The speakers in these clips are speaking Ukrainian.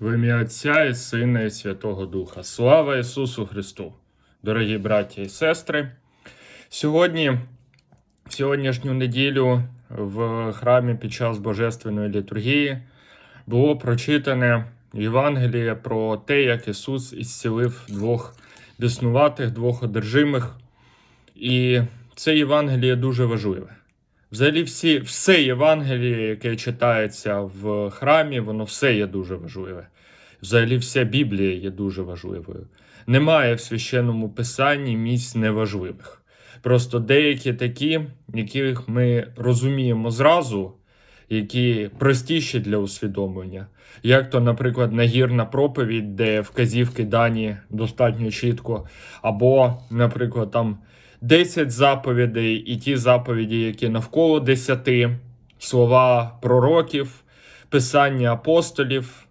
В ім'я Отця і Сина і Святого Духа. Слава Ісусу Христу! Дорогі браті і сестри! Сьогодні, в сьогоднішню неділю, в храмі під час Божественної літургії було прочитане Євангеліє про те, як Ісус ісцілив двох біснуватих, двох одержимих. І це Євангеліє дуже важливе. Взагалі, всі, все Євангеліє, яке читається в храмі, воно все є дуже важливе. Взагалі, вся Біблія є дуже важливою. Немає в священному писанні місць неважливих. Просто деякі такі, яких ми розуміємо зразу, які простіші для усвідомлення. Як то, наприклад, нагірна проповідь, де вказівки дані достатньо чітко, або, наприклад, там 10 заповідей, і ті заповіді, які навколо 10, слова пророків, писання апостолів.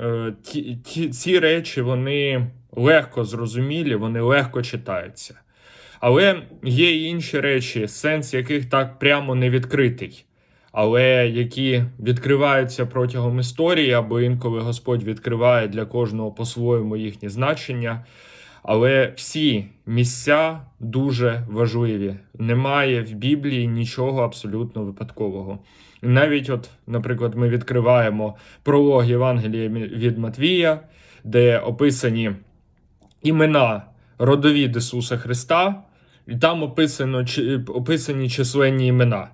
Е, Ті, ті, ці речі вони легко зрозумілі, вони легко читаються. Але є і інші речі, сенс яких так прямо не відкритий, але які відкриваються протягом історії, або інколи Господь відкриває для кожного по-своєму їхні значення. Але всі місця дуже важливі. Немає в Біблії нічого абсолютно випадкового. Навіть, от, наприклад, ми відкриваємо пролог Євангелія від Матвія, де описані імена родовід Ісуса Христа, і там описано, описані численні імена.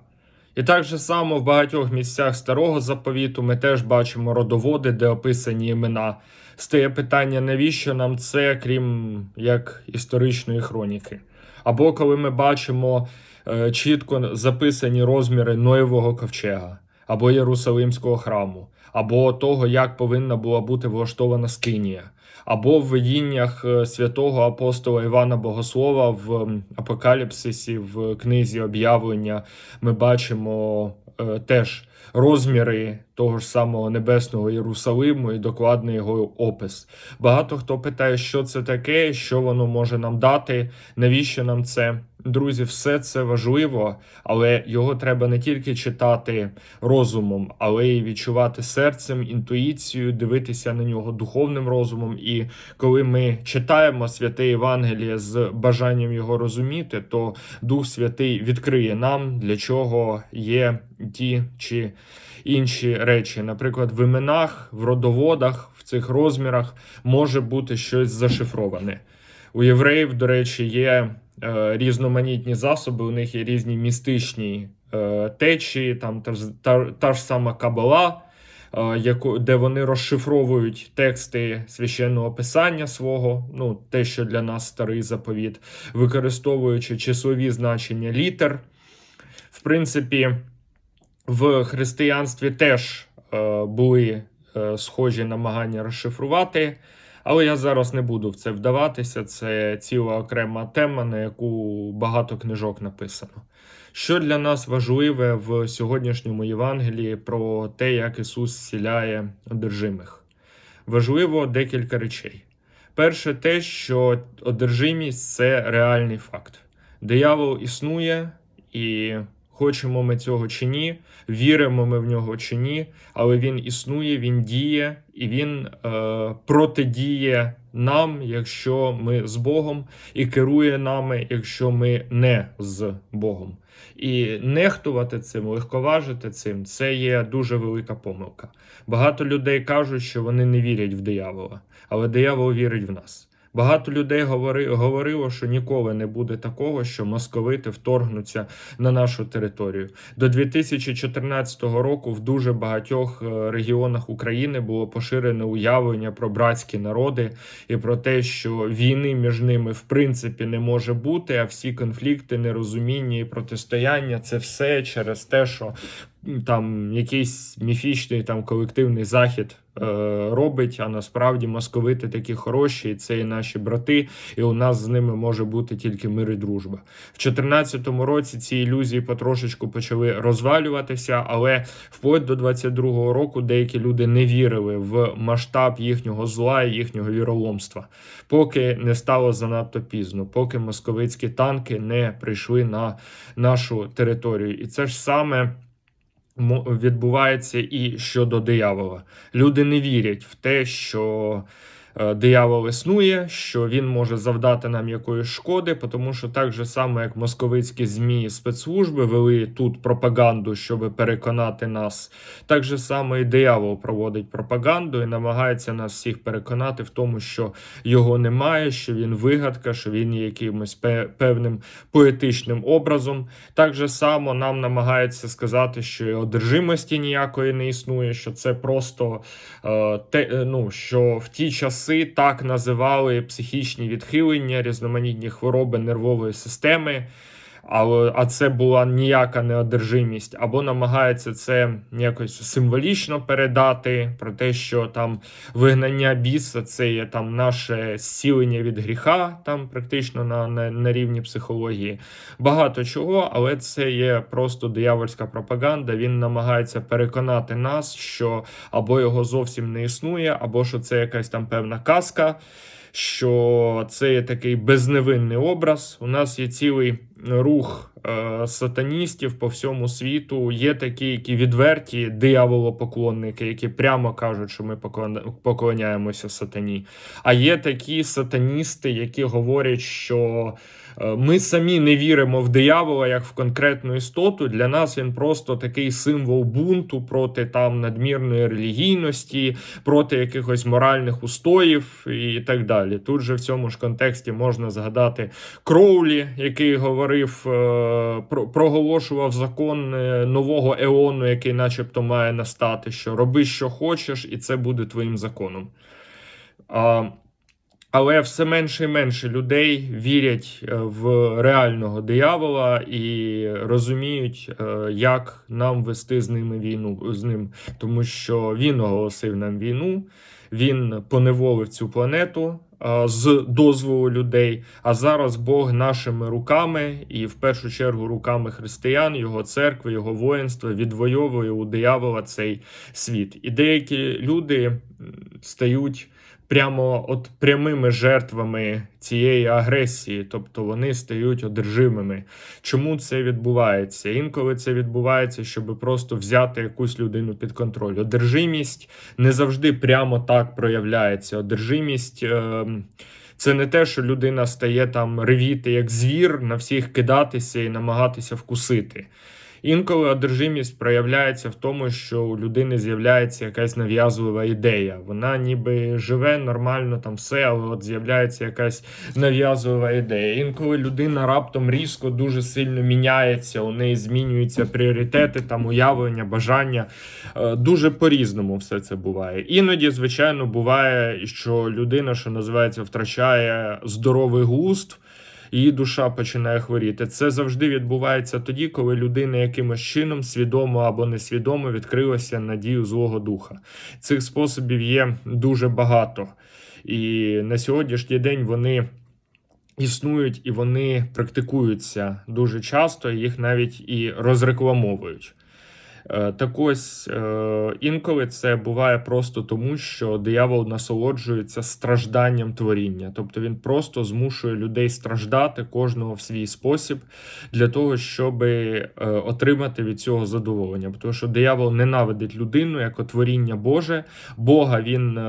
І так же само в багатьох місцях старого заповіту ми теж бачимо родоводи, де описані імена. Стає питання, навіщо нам це, крім як історичної хроніки. Або коли ми бачимо е, чітко записані розміри Ноєвого ковчега, або Єрусалимського храму, або того, як повинна була бути влаштована скинія, або в видіннях е, святого апостола Івана Богослова в Апокаліпсисі, в книзі об'явлення, ми бачимо е, теж розміри того ж самого небесного Єрусалиму і докладний його опис. Багато хто питає, що це таке, що воно може нам дати, навіщо нам це. Друзі, все це важливо, але його треба не тільки читати розумом, але й відчувати серцем, інтуїцією, дивитися на нього духовним розумом. І коли ми читаємо святе Євангеліє з бажанням його розуміти, то Дух Святий відкриє нам, для чого є ті чи інші речі. Наприклад, в іменах, в родоводах, в цих розмірах може бути щось зашифроване. У євреїв, до речі, є різноманітні засоби, у них є різні містичні е, течії, там та, та, та ж сама кабала, е, яку, де вони розшифровують тексти священного писання свого, ну те, що для нас старий заповіт, використовуючи числові значення літер. В принципі, в християнстві теж е, були е, схожі намагання розшифрувати. Але я зараз не буду в це вдаватися. Це ціла окрема тема, на яку багато книжок написано. Що для нас важливе в сьогоднішньому Євангелії про те, як Ісус зціляє одержимих? Важливо декілька речей. Перше, те, що одержимість це реальний факт. Диявол існує, і хочемо ми цього чи ні, віримо ми в нього чи ні, але він існує, він діє і він е, протидіє нам, якщо ми з Богом, і керує нами, якщо ми не з Богом. І нехтувати цим, легковажити цим, це є дуже велика помилка. Багато людей кажуть, що вони не вірять в диявола, але диявол вірить в нас. Багато людей говори, говорило, що ніколи не буде такого, що московити вторгнуться на нашу територію. До 2014 року в дуже багатьох е, регіонах України було поширене уявлення про братські народи і про те, що війни між ними в принципі не може бути, а всі конфлікти, нерозуміння і протистояння це все через те, що там якийсь міфічний там колективний захід е, робить, а насправді московити такі хороші, і це і наші брати, і у нас з ними може бути тільки мир і дружба. В 2014 році ці ілюзії потрошечку почали розвалюватися, але вплоть до 22-го року деякі люди не вірили в масштаб їхнього зла і їхнього віроломства, поки не стало занадто пізно, поки московицькі танки не прийшли на нашу територію. І це ж саме відбувається і щодо диявола. Люди не вірять в те, що диявол існує, що він може завдати нам якоїсь шкоди, тому що так же само, як московицькі ЗМІ спецслужби вели тут пропаганду, щоб переконати нас, так же само і диявол проводить пропаганду і намагається нас всіх переконати в тому, що його немає, що він вигадка, що він є якимось певним поетичним образом. Так же само нам намагається сказати, що і одержимості ніякої не існує, що це просто е, те, е, ну, що в ті часи так називали психічні відхилення, різноманітні хвороби нервової системи. Але, а це була ніяка неодержимість, або намагається це якось символічно передати про те, що там вигнання біса це є там наше зцілення від гріха, там практично на, на, на рівні психології. Багато чого, але це є просто диявольська пропаганда. Він намагається переконати нас, що або його зовсім не існує, або що це якась там певна казка. Що це є такий безневинний образ. У нас є цілий рух сатаністів по всьому світу. Є такі, які відверті дияволопоклонники, які прямо кажуть, що ми поклон- поклоняємося сатані. А є такі сатаністи, які говорять, що е, ми самі не віримо в диявола як в конкретну істоту. Для нас він просто такий символ бунту проти там надмірної релігійності, проти якихось моральних устоїв і так далі. Тут же в цьому ж контексті можна згадати Кроулі, який говорив, е, проголошував закон е, нового еону, який, начебто, має настати, що роби, що хочеш, і це буде твоїм законом. Але все менше і менше людей вірять е, в реального диявола і розуміють, е, як нам вести з ними війну з ним, тому що він оголосив нам війну, він поневолив цю планету е, з дозволу людей. А зараз Бог нашими руками, і в першу чергу руками християн, його церкви, його воїнства відвоює у диявола цей світ. І деякі люди стають прямо от прямими жертвами цієї агресії, тобто вони стають одержимими. Чому це відбувається? Інколи це відбувається, щоб просто взяти якусь людину під контроль. Одержимість не завжди прямо так проявляється. Одержимість. Це не те, що людина стає там ревіти як звір, на всіх кидатися і намагатися вкусити. Інколи одержимість проявляється в тому, що у людини з'являється якась нав'язлива ідея. Вона ніби живе нормально там все, але от з'являється якась нав'язлива ідея. Інколи людина раптом різко дуже сильно міняється, у неї змінюються пріоритети, там уявлення, бажання. Е, Дуже по-різному все це буває. Іноді, звичайно, буває, що людина, що називається, втрачає здоровий глузд. Її душа починає хворіти. Це завжди відбувається тоді, коли людина якимось чином свідомо або несвідомо відкрилася на дію злого духа. Цих способів є дуже багато, і на сьогоднішній день вони існують і вони практикуються дуже часто, їх навіть і розрекламовують. Е, Так ось е, інколи це буває просто тому, що диявол насолоджується стражданням творіння, тобто він просто змушує людей страждати кожного в свій спосіб для того, щоб е, отримати від цього задоволення. Тому що диявол ненавидить людину як творіння Боже. Бога він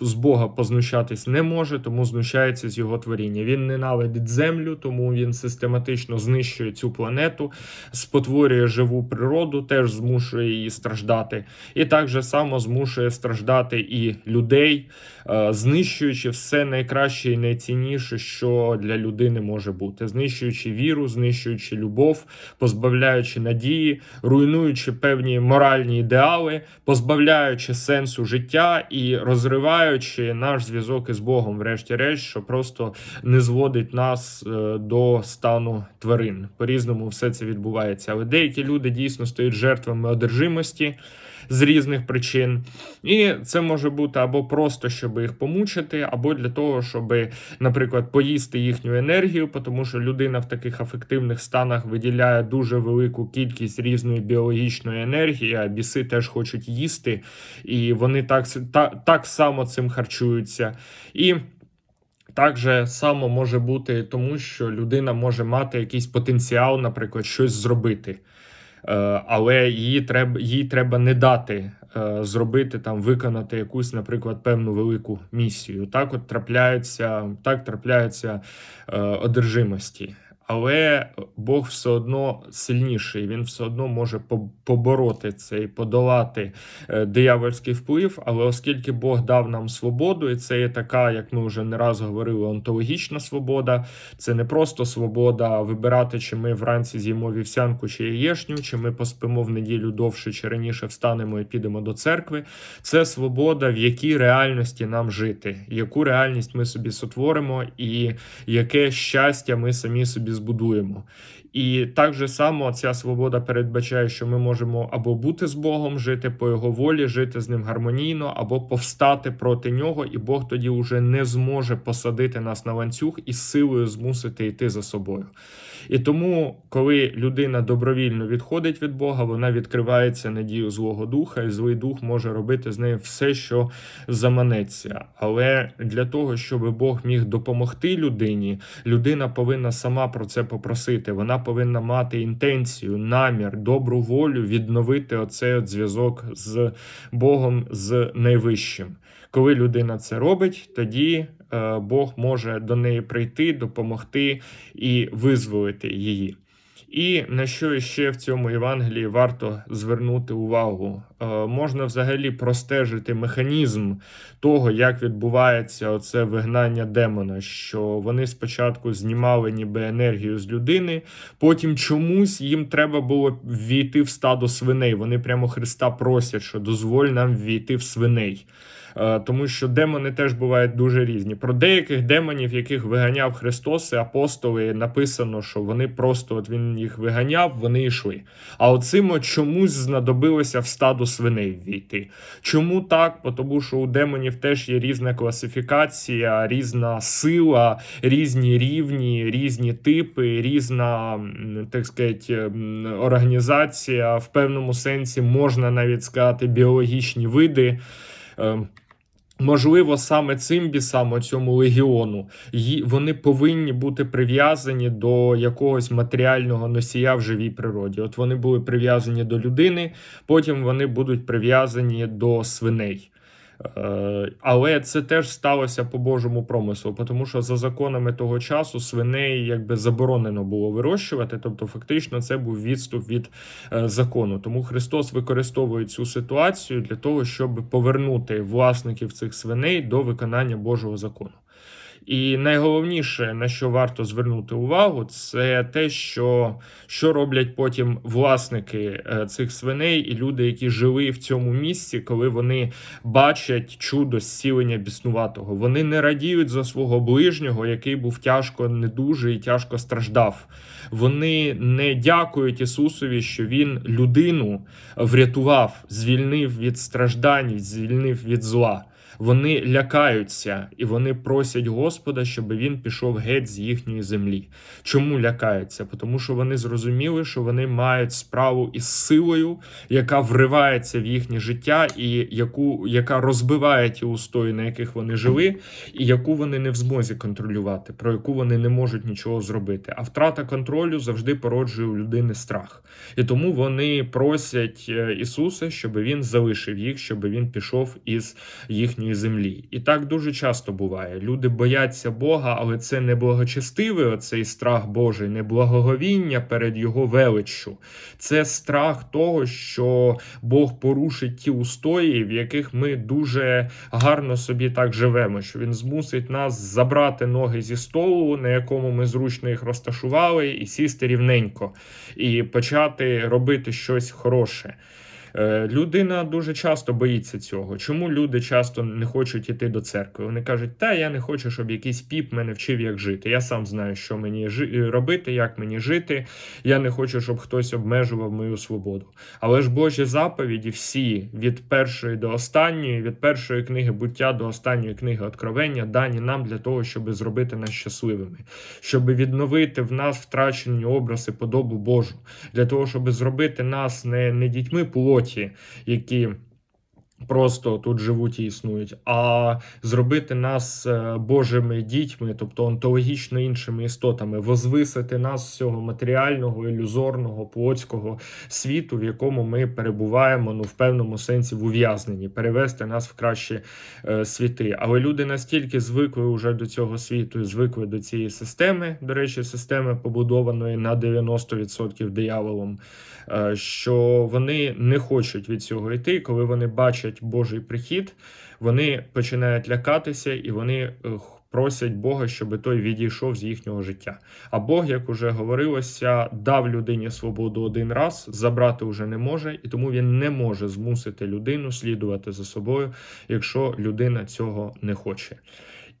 з Бога познущатись не може, тому знущається з його творіння. Він ненавидить землю, тому він систематично знищує цю планету, спотворює живу природу, теж змушує її страждати, і так же само змушує страждати і людей, знищуючи все найкраще і найцінніше, що для людини може бути, знищуючи віру, знищуючи любов, позбавляючи надії, руйнуючи певні моральні ідеали, позбавляючи сенсу життя і розриваючи наш зв'язок із Богом, врешті-решт, що просто не зводить нас е, до стану тварин. По різному все це відбувається. Але деякі люди дійсно стають жертвами одержимості. З різних причин, і це може бути або просто, щоб їх помучити, або для того, щоб, наприклад, поїсти їхню енергію, тому що людина в таких афективних станах виділяє дуже велику кількість різної біологічної енергії, а біси теж хочуть їсти, і вони так, так, так само цим харчуються. І так же само може бути тому, що людина може мати якийсь потенціал, наприклад, щось зробити. Е, але її треба, їй треба не дати е, зробити там, виконати якусь, наприклад, певну велику місію. Так, от трапляються, так трапляються е, одержимості. Але Бог все одно сильніший, він все одно може побороти це і подолати е, диявольський вплив. Але оскільки Бог дав нам свободу, і це є така, як ми вже не раз говорили, онтологічна свобода, це не просто свобода вибирати, чи ми вранці з'їмо вівсянку чи яєшню, чи ми поспимо в неділю довше, чи раніше встанемо і підемо до церкви. Це свобода, в якій реальності нам жити, яку реальність ми собі сотворимо, і яке щастя ми самі собі збудуємо. І так же само ця свобода передбачає, що ми можемо або бути з Богом, жити по його волі, жити з ним гармонійно, або повстати проти нього, і Бог тоді вже не зможе посадити нас на ланцюг і силою змусити йти за собою. І тому, коли людина добровільно відходить від Бога, вона відкривається надію Злого Духа, і злий дух може робити з нею все, що заманеться. Але для того, щоб Бог міг допомогти людині, людина повинна сама про це попросити. Вона повинна мати інтенцію, намір, добру волю відновити оцей от зв'язок з Богом, з найвищим. Коли людина це робить, тоді е, Бог може до неї прийти, допомогти і визволити її. І на що ще в цьому Євангелії варто звернути увагу? Е, можна взагалі простежити механізм того, як відбувається оце вигнання демона, що вони спочатку знімали ніби енергію з людини, потім чомусь їм треба було ввійти в стадо свиней. Вони прямо Христа просять, що дозволь нам ввійти в свиней. Е, Тому що демони теж бувають дуже різні. Про деяких демонів, яких виганяв Христос і апостоли, написано, що вони просто от він їх виганяв, вони йшли. А оцим от чомусь знадобилося в стадо свиней ввійти. Чому так? Бо Тому що у демонів теж є різна класифікація, різна сила, різні рівні, різні типи, різна, так сказати, організація. В певному сенсі можна навіть сказати біологічні види. Можливо, саме цим бісам, цьому легіону, вони повинні бути прив'язані до якогось матеріального носія в живій природі. От вони були прив'язані до людини, потім вони будуть прив'язані до свиней. Е, Але це теж сталося по Божому промислу, тому що за законами того часу свиней якби заборонено було вирощувати, тобто фактично це був відступ від е, закону. Тому Христос використовує цю ситуацію для того, щоб повернути власників цих свиней до виконання Божого закону. І найголовніше, на що варто звернути увагу, це те, що, що роблять потім власники е, цих свиней і люди, які жили в цьому місці, коли вони бачать чудо зцілення біснуватого. Вони не радіють за свого ближнього, який був тяжко недужий і тяжко страждав. Вони не дякують Ісусові, що Він людину врятував, звільнив від страждань, звільнив від зла. Вони лякаються і вони просять Господа, щоб він пішов геть з їхньої землі. Чому лякаються? Тому що вони зрозуміли, що вони мають справу із силою, яка вривається в їхнє життя, і яку яка розбиває ті устої, на яких вони жили, і яку вони не в змозі контролювати, про яку вони не можуть нічого зробити. А втрата контролю завжди породжує у людини страх. І тому вони просять е, Ісуса, щоб він залишив їх, щоб він пішов із їхньої землі. І так дуже часто буває. Люди бояться Бога, але це не благочестивий оцей страх Божий, не благоговіння перед Його величчю. Це страх того, що Бог порушить ті устої, в яких ми дуже гарно собі так живемо, що він змусить нас забрати ноги зі столу, на якому ми зручно їх розташували, і сісти рівненько, і почати робити щось хороше. Е, Людина дуже часто боїться цього. Чому люди часто не хочуть іти до церкви? Вони кажуть, та я не хочу, щоб якийсь піп мене вчив, як жити. Я сам знаю, що мені жи- робити, як мені жити. Я не хочу, щоб хтось обмежував мою свободу. Але ж Божі заповіді всі від першої до останньої, від першої книги буття до останньої книги Откровення, дані нам для того, щоб зробити нас щасливими, щоб відновити в нас втрачені образи подобу Божу, для того, щоб зробити нас не, не дітьми плоті, які просто тут живуть і існують, а зробити нас е, Божими дітьми, тобто онтологічно іншими істотами, возвисити нас з цього матеріального, ілюзорного, плотського світу, в якому ми перебуваємо, ну в певному сенсі в ув'язненні, перевести нас в кращі е, світи. Але люди настільки звикли вже до цього світу, звикли до цієї системи. До речі, системи побудованої на 90% дияволом, е, що вони не хочуть від цього йти, коли вони бачать Божий прихід, вони починають лякатися і вони е, просять Бога, щоб той відійшов з їхнього життя. А Бог, як уже говорилося, дав людині свободу один раз, забрати вже не може, і тому він не може змусити людину слідувати за собою, якщо людина цього не хоче.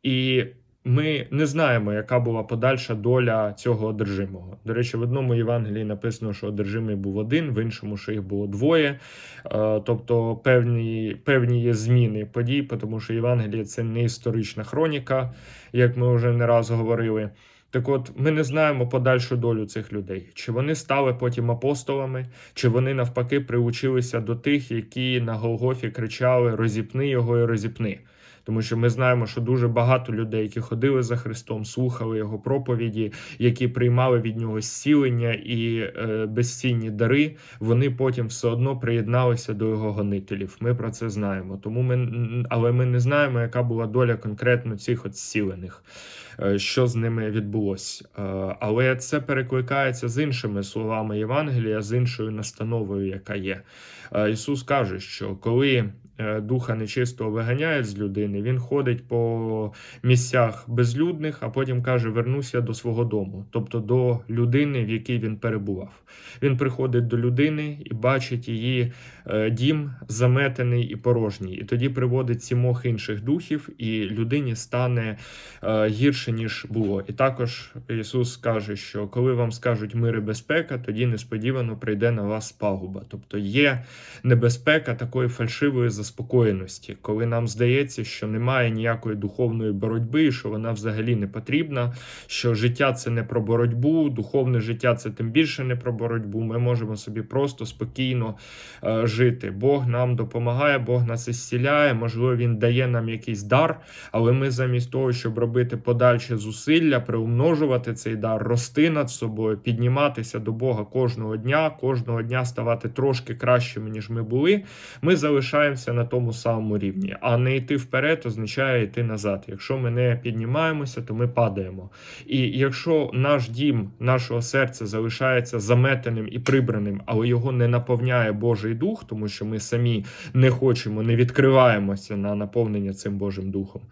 І ми не знаємо, яка була подальша доля цього одержимого. До речі, в одному Євангелії написано, що одержимий був один, в іншому, що їх було двоє. Е, Тобто певні, певні є зміни подій, тому що Євангеліє це не історична хроніка, як ми вже не раз говорили. Так от, ми не знаємо подальшу долю цих людей. Чи вони стали потім апостолами, чи вони навпаки приучилися до тих, які на Голгофі кричали Розіпни його і розіпни. Тому що ми знаємо, що дуже багато людей, які ходили за Христом, слухали його проповіді, які приймали від нього зцілення і е, безцінні дари, вони потім все одно приєдналися до його гонителів. Ми про це знаємо. Тому ми але ми не знаємо, яка була доля конкретно цих от зцілених, е, що з ними відбулося. Е, але це перекликається з іншими словами Євангелія, з іншою настановою, яка є. Е, Ісус каже, що коли духа нечистого виганяють з людини, він ходить по місцях безлюдних, а потім каже: Вернуся до свого дому, тобто до людини, в якій він перебував. Він приходить до людини і бачить її е, дім заметений і порожній. І тоді приводить сімох інших духів, і людині стане е, гірше, ніж було. І також Ісус каже, що коли вам скажуть мир і безпека, тоді несподівано прийде на вас пагуба. Тобто є небезпека такої фальшивої заспокоєності, коли нам здається, що немає ніякої духовної боротьби, і що вона взагалі не потрібна, що життя це не про боротьбу, духовне життя це тим більше не про боротьбу. Ми можемо собі просто спокійно е, жити. Бог нам допомагає, Бог нас ісціляє, можливо, Він дає нам якийсь дар, але ми замість того, щоб робити подальші зусилля, приумножувати цей дар, рости над собою, підніматися до Бога кожного дня, кожного дня ставати трошки кращими, ніж ми були, ми залишаємося на тому самому рівні. А не йти вперед означає йти назад. Якщо ми не піднімаємося, то ми падаємо. І якщо наш дім, нашого серця залишається заметеним і прибраним, але його не наповняє Божий дух, тому що ми самі не хочемо, не відкриваємося на наповнення цим Божим духом,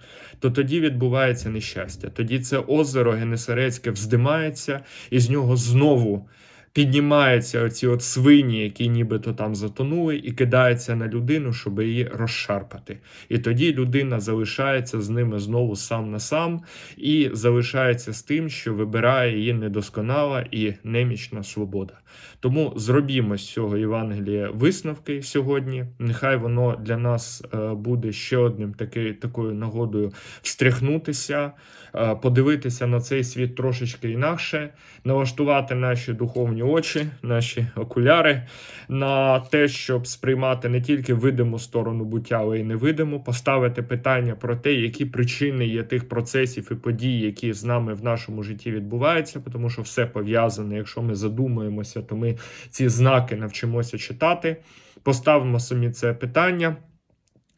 то тоді відбувається нещастя. Тоді це озеро Генесарецьке вздимається, і з нього знову піднімаються оці от свині, які нібито там затонули, і кидаються на людину, щоб її розшарпати. І тоді людина залишається з ними знову сам на сам і залишається з тим, що вибирає її недосконала і немічна свобода. Тому зробімо з цього Євангелія висновки сьогодні. Нехай воно для нас е, буде ще одним таки, такою нагодою встряхнутися, е, подивитися на цей світ трошечки інакше, налаштувати наші духовні очі, наші окуляри на те, щоб сприймати не тільки видиму сторону буття, але й невидиму, поставити питання про те, які причини є тих процесів і подій, які з нами в нашому житті відбуваються, тому що все пов'язане. Якщо ми задумуємося, то ми ці знаки навчимося читати. Поставимо самі це питання.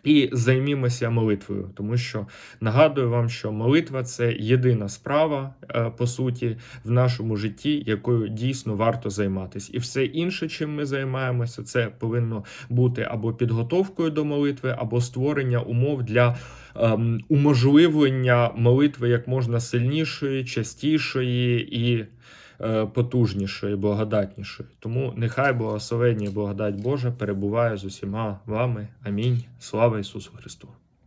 І займімося молитвою, тому що нагадую вам, що молитва це єдина справа, е, по суті, в нашому житті, якою дійсно варто займатися. І все інше, чим ми займаємося, це повинно бути або підготовкою до молитви, або створення умов для ем, уможливлення молитви як можна сильнішої, частішої і е, потужнішої, благодатнішої. Тому нехай благословення і благодать Божа перебуває з усіма вами. Амінь. Слава Ісусу Христу!